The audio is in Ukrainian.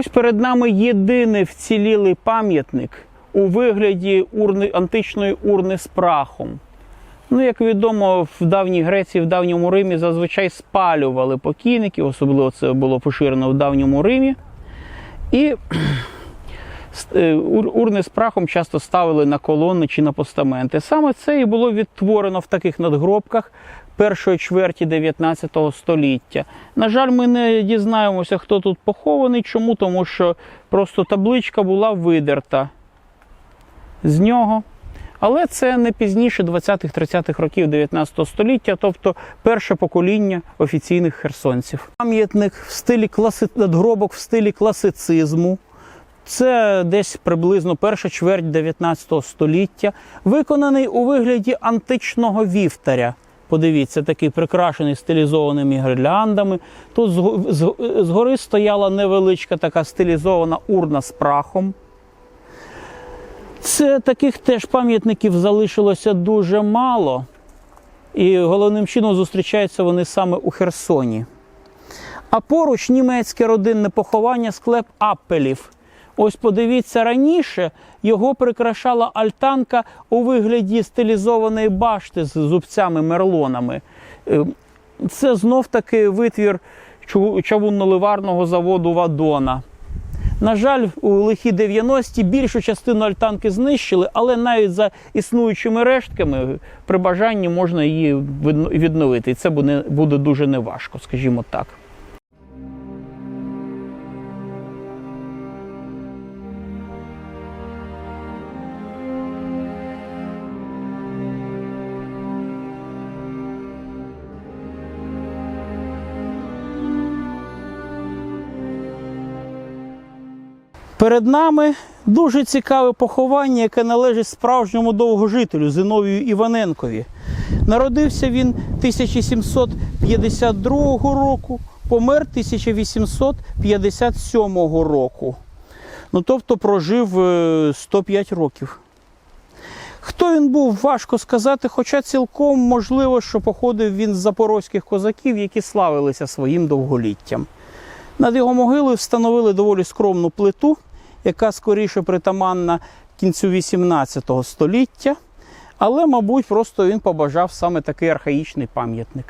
Ось перед нами єдиний вцілілий пам'ятник у вигляді урни, античної урни з прахом. Ну, як відомо, в давній Греції, в давньому Римі зазвичай спалювали покійників, особливо це було поширено в давньому Римі. І урни з прахом часто ставили на колони чи на постаменти. Саме це і було відтворено в таких надгробках першої чверті 19 століття. На жаль, ми не дізнаємося, хто тут похований. Чому? Тому що просто табличка була видерта з нього. Але це не пізніше 20-30-х років 19 століття, тобто перше покоління офіційних херсонців. Пам'ятник в стилі класи... надгробок в стилі класицизму. Це десь приблизно перша чверть 19 століття, виконаний у вигляді античного вівтаря. Подивіться, такий прикрашений стилізованими гірляндами. Тут згори стояла невеличка така стилізована урна з прахом. Це таких теж пам'ятників залишилося дуже мало. І головним чином зустрічаються вони саме у Херсоні. А поруч німецьке родинне поховання склеп Аппелів. Ось подивіться, раніше його прикрашала альтанка у вигляді стилізованої башти з зубцями-мерлонами. Е, Це знов таки витвір чавунно-ливарного заводу Вадона. На жаль, у лихі 90-ті більшу частину альтанки знищили, але навіть за існуючими рештками при бажанні можна її відновити. І це буде дуже неважко, скажімо так. Перед нами дуже цікаве поховання, яке належить справжньому довгожителю Зиновію Іваненкові. Народився він 1752 року, помер 1857 року. Ну, тобто прожив е, 105 років. Хто він був, важко сказати, хоча цілком можливо, що походив він з запорозьких козаків, які славилися своїм довголіттям. Над його могилою встановили доволі скромну плиту, яка скоріше притаманна кінцю 18 століття. Але, мабуть, просто він побажав саме такий архаїчний пам'ятник.